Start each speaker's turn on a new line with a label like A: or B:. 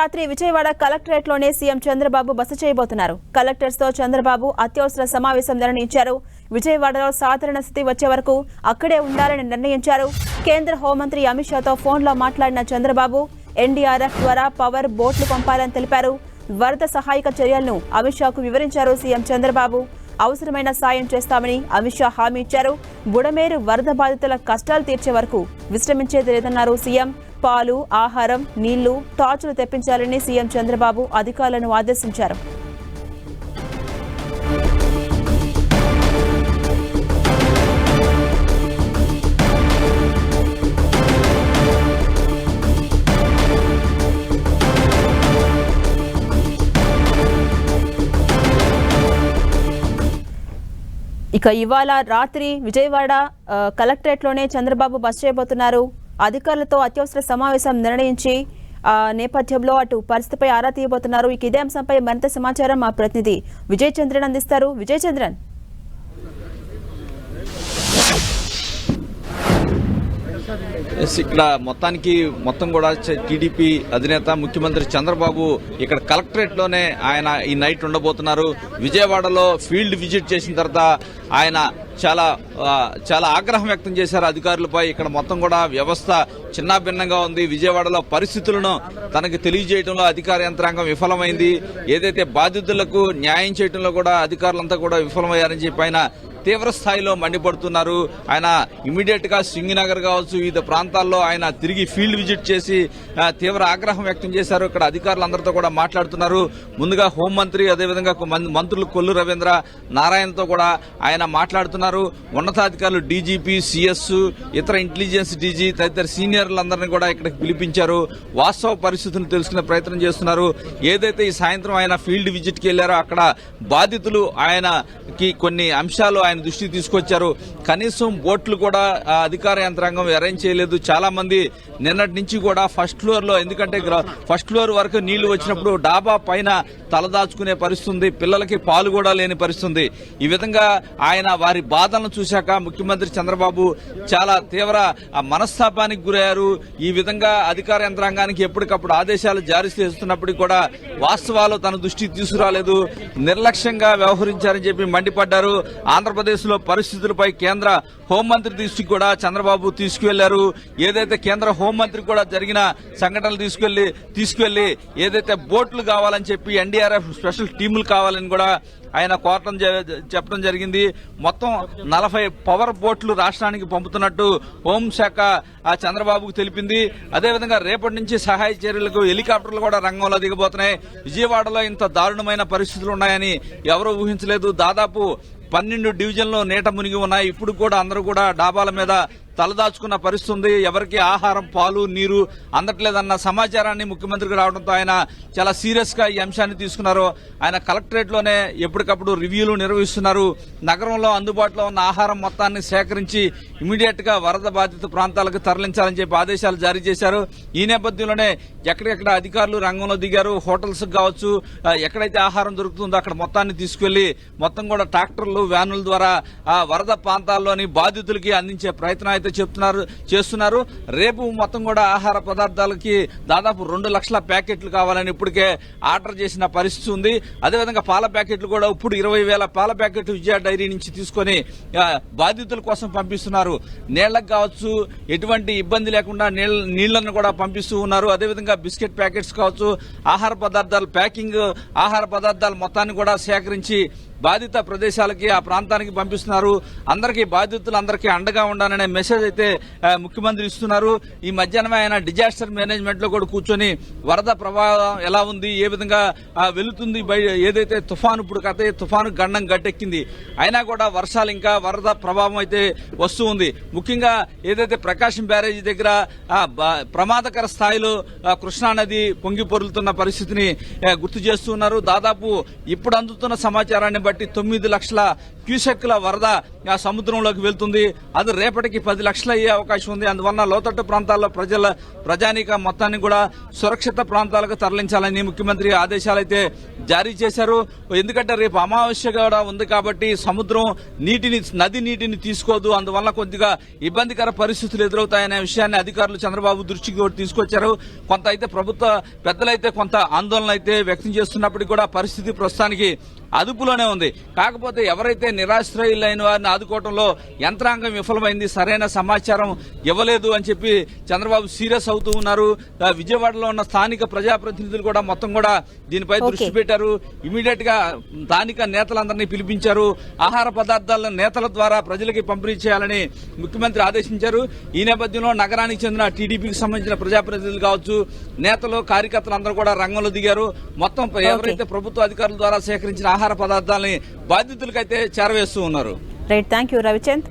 A: రాత్రి విజయవాడ కలెక్టరేట్లోనే సీఎం చంద్రబాబు బస చేయబోతున్నారు. కలెక్టర్స్తో చంద్రబాబు అత్యవసర సమావేశం నిర్ణయించారు. విజయవాడలో సాధారణ స్థితి వచ్చే వరకు అక్కడే ఉండాలని నిర్ణయించారు. కేంద్ర హోంమంత్రి అమిత్ షాతో ఫోన్లో మాట్లాడిన చంద్రబాబు ఎన్డీఆర్ఎఫ్ ద్వారా పవర్ బోట్లు పంపాలని తెలిపారు. వరద సహాయక చర్యలను అమిత్ షాకు వివరించారు సీఎం చంద్రబాబు. అవసరమైన సాయం చేస్తామని అమిత్ షా హామీ ఇచ్చారు. బుడమేరు వరద బాధితుల కష్టాలు తీర్చే వరకు విశ్రమించేది లేదన్నారు సీఎం. పాలు ఆహారం నీళ్ళు టార్చులు తెప్పించాలని సీఎం చంద్రబాబు అధికారులను ఆదేశించారు. ఇక ఇవాళ రాత్రి విజయవాడ కలెక్టరేట్లోనే చంద్రబాబు బస్ చేయబోతున్నారు. అధికారులతో అత్యవసర సమావేశం నిర్ణయించి ఆ నేపథ్యంలో అటు పరిస్థితిపై ఆరా తీయబోతున్నారు. ఇక ఇదే అంశంపై మరింత సమాచారం మా ప్రతినిధి విజయ్ చంద్రన్ అందిస్తారు. విజయ్ చంద్రన్.
B: ఇక్కడ మొత్తానికి మొత్తం కూడా టీడీపీ అధినేత ముఖ్యమంత్రి చంద్రబాబు ఇక్కడ కలెక్టరేట్లోనే ఆయన ఈ నైట్ ఉండబోతున్నారు. విజయవాడలో ఫీల్డ్ విజిట్ చేసిన తర్వాత ఆయన చాలా చాలా ఆగ్రహం వ్యక్తం చేశారు అధికారులపై. ఇక్కడ మొత్తం కూడా వ్యవస్థ చిన్నాభిన్నంగా ఉంది. విజయవాడలో పరిస్థితులను తనకు తెలియజేయడంలో అధికార యంత్రాంగం విఫలమైంది. ఏదైతే బాధితులకు న్యాయం చేయడంలో కూడా అధికారులంతా కూడా విఫలమయ్యారని చెప్పి ఆయన తీవ్ర స్థాయిలో మండిపడుతున్నారు. ఆయన ఇమీడియట్గా సింగినగర్ కావచ్చు వివిధ ప్రాంతాల్లో ఆయన తిరిగి ఫీల్డ్ విజిట్ చేసి తీవ్ర ఆగ్రహం వ్యక్తం చేశారు. ఇక్కడ అధికారులందరితో కూడా మాట్లాడుతున్నారు. ముందుగా హోంమంత్రి అదేవిధంగా మం- మంత్రులు కొల్లు రవీంద్ర నారాయణతో కూడా ఆయన మాట్లాడుతున్నారు. ఉన్నతాధికారులు డీజీపీ సిఎస్ ఇతర ఇంటెలిజెన్స్ డీజీ తదితర సీనియర్లందరినీ కూడా ఇక్కడికి పిలిపించారు. వాస్తవ పరిస్థితులను తెలుసుకునే ప్రయత్నం చేస్తున్నారు. ఏదైతే ఈ సాయంత్రం ఆయన ఫీల్డ్ విజిట్కి వెళ్ళారో వెళ్ళారో అక్కడ బాధితులు ఆయనకి కొన్ని అంశాలు ఆయన దృష్టికి తీసుకొచ్చారు. కనీసం బోట్లు కూడా అధికార యంత్రాంగం అరేంజ్ చేయలేదు. చాలా మంది నిన్నటి నుంచి కూడా ఫస్ట్ ఫ్లోర్లో ఎందుకంటే ఫస్ట్ ఫ్లోర్ వరకు నీళ్ళు వచ్చినప్పుడు డాబా పైన తలదాచుకునే పరిస్థితి ఉంది పిల్లలకి పాలు కూడా లేని పరిస్థితి ఉంది ఈ విధంగా ఆయన వారి బాధలను చూశాక ముఖ్యమంత్రి చంద్రబాబు చాలా తీవ్ర ఆ, మనస్తాపానికి గురయ్యారు. ఈ విధంగా అధికార యంత్రాంగానికి ఎప్పటికప్పుడు ఆదేశాలు జారీ చేస్తున్నప్పటికీ కూడా వాస్తవాలు తన దృష్టికి తీసుకురాలేదు. నిర్లక్ష్యంగా వ్యవహరించారని చెప్పి మండిపడ్డారు. ఆంధ్రప్రదేశ్లో పరిస్థితులపై కేంద్ర హోంమంత్రి దృష్టికి కూడా చంద్రబాబు తీసుకువెళ్ళారు. ఏదైతే కేంద్ర హోంమంత్రి కూడా జరిగిన సంఘటనలు తీసుకెళ్ళి తీసుకెళ్ళి ఏదైతే బోట్లు కావాలని చెప్పి ఎన్డీఆర్ఎఫ్ స్పెషల్ టీములు కావాలని కూడా ఆయన కోరటం జ- చెప్పడం జరిగింది. మొత్తం నలభై పవర్ బోట్లు రాష్ట్రానికి పంపుతున్నట్టు హోంశాఖ ఆ చంద్రబాబుకు తెలిపింది. అదేవిధంగా రేపటి నుంచి సహాయ చర్యలకు హెలికాప్టర్లు కూడా రంగంలో దిగబోతున్నాయి. విజయవాడలో ఇంత దారుణమైన పరిస్థితులు ఉన్నాయని ఎవరూ ఊహించలేదు. దాదాపు పన్నెండు డివిజన్లు నీట మునిగి ఉన్నాయి. ఇప్పుడు కూడా అందరూ కూడా డాబాల మీద తలదాచుకున్న పరిస్థితి ఉంది ఎవరికి ఆహారం పాలు నీరు అందట్లేదన్న సమాచారాన్ని ముఖ్యమంత్రికి రావడంతో ఆయన చాలా సీరియస్గా ఈ అంశాన్ని తీసుకున్నారు. ఆయన కలెక్టరేట్లోనే ఎప్పటికప్పుడు రివ్యూలు నిర్వహిస్తున్నారు. నగరంలో అందుబాటులో ఉన్న ఆహారం మొత్తాన్ని సేకరించి ఇమీడియట్గా వరద బాధిత ప్రాంతాలకు తరలించాలని చెప్పి ఆదేశాలు జారీ చేశారు. ఈ నేపథ్యంలోనే ఎక్కడెక్కడ అధికారులు రంగంలో దిగారు హోటల్స్ కావచ్చు ఎక్కడైతే ఆహారం దొరుకుతుందో అక్కడ మొత్తాన్ని తీసుకెళ్ళి మొత్తం కూడా ట్రాక్టర్లు వ్యానుల ద్వారా ఆ వరద ప్రాంతాల్లోని బాధితులకి అందించే ప్రయత్నం అయితే చెప్తున్నారు చేస్తున్నారు. రేపు మొత్తం కూడా ఆహార పదార్థాలకి దాదాపు రెండు లక్షల ప్యాకెట్లు కావాలని ఇప్పటికే ఆర్డర్ చేసిన పరిస్థితి ఉంది. అదేవిధంగా పాల ప్యాకెట్లు కూడా ఇప్పుడు ఇరవై వేల పాల ప్యాకెట్లు విజయ డైరీ నుంచి తీసుకొని బాధితుల కోసం పంపిస్తున్నారు. నీళ్ళకు కావచ్చు ఎటువంటి ఇబ్బంది లేకుండా నీళ్ళ నీళ్ళను కూడా పంపిస్తూ ఉన్నారు. అదేవిధంగా బిస్కెట్ ప్యాకెట్స్ కావచ్చు ఆహార పదార్థాలు ప్యాకింగ్ ఆహార పదార్థాలు మొత్తాన్ని కూడా సేకరించి బాధిత ప్రదేశాలకి ఆ ప్రాంతానికి పంపిస్తున్నారు. అందరికీ బాధితులు అందరికీ అండగా ఉండాలనే మెసేజ్ అయితే ముఖ్యమంత్రి ఇస్తున్నారు. ఈ మధ్యాహ్నం ఆయన డిజాస్టర్ మేనేజ్మెంట్లో కూడా కూర్చొని వరద ప్రభావం ఎలా ఉంది ఏ విధంగా వెళుతుంది ఏదైతే తుఫాను ఇప్పుడు కథ తుఫాను గండం గట్టెక్కింది అయినా కూడా వర్షాలు ఇంకా వరద ప్రభావం అయితే వస్తూ ఉంది. ముఖ్యంగా ఏదైతే ప్రకాశం బ్యారేజీ దగ్గర ప్రమాదకర స్థాయిలో కృష్ణా నది పొంగి పొరులుతున్న పరిస్థితిని గుర్తు చేస్తున్నారు దాదాపు ఇప్పుడు అందుతున్న సమాచారాన్ని బట్టి తొమ్మిది లక్షల క్యూసెక్ల వరద ఆ సముద్రంలోకి వెళ్తుంది. అది రేపటికి పది లక్షలు అయ్యే అవకాశం ఉంది. అందువల్ల లోతట్టు ప్రాంతాల్లో ప్రజల ప్రజానీక మొత్తాన్ని కూడా సురక్షిత ప్రాంతాలకు తరలించాలని ముఖ్యమంత్రి ఆదేశాలు అయితే జారీ చేశారు. ఎందుకంటే రేపు అమావాస్య కూడా ఉంది కాబట్టి సముద్రం నీటిని నది నీటిని తీసుకోదు. అందువల్ల కొద్దిగా ఇబ్బందికర పరిస్థితులు ఎదురవుతాయనే విషయాన్ని అధికారులు చంద్రబాబు దృష్టికి కూడా తీసుకొచ్చారు. కొంత అయితే ప్రభుత్వ పెద్దలైతే కొంత ఆందోళన అయితే వ్యక్తం చేస్తున్నప్పటికీ కూడా పరిస్థితి ప్రస్తుతానికి అదుపులోనే ఉంది. కాకపోతే ఎవరైతే నిరాశ్రయులైన వారిని ఆదుకోవడంలో యంత్రాంగం విఫలమైంది సరైన సమాచారం ఇవ్వలేదు అని చెప్పి చంద్రబాబు సీరియస్ అవుతూ ఉన్నారు. విజయవాడలో ఉన్న స్థానిక ప్రజాప్రతినిధులు కూడా మొత్తం కూడా దీనిపై దృష్టి
A: Okay.
B: పెట్టారు. ఇమీడియట్గా స్థానిక నేతలందరినీ పిలిపించారు. ఆహార పదార్థాలను నేతల ద్వారా ప్రజలకి పంపిణీ చేయాలని ముఖ్యమంత్రి ఆదేశించారు. ఈ నేపథ్యంలో నగరానికి చెందిన టీడీపీకి సంబంధించిన ప్రజాప్రతినిధులు కావచ్చు నేతలు కార్యకర్తలు అందరూ కూడా రంగంలో దిగారు. మొత్తం ఎవరైతే ప్రభుత్వ అధికారుల ద్వారా సేకరించిన ఆహార పదార్థాలని బాధితులకైతే చేరవేస్తూ ఉన్నారు.
A: Right thank you Ravichand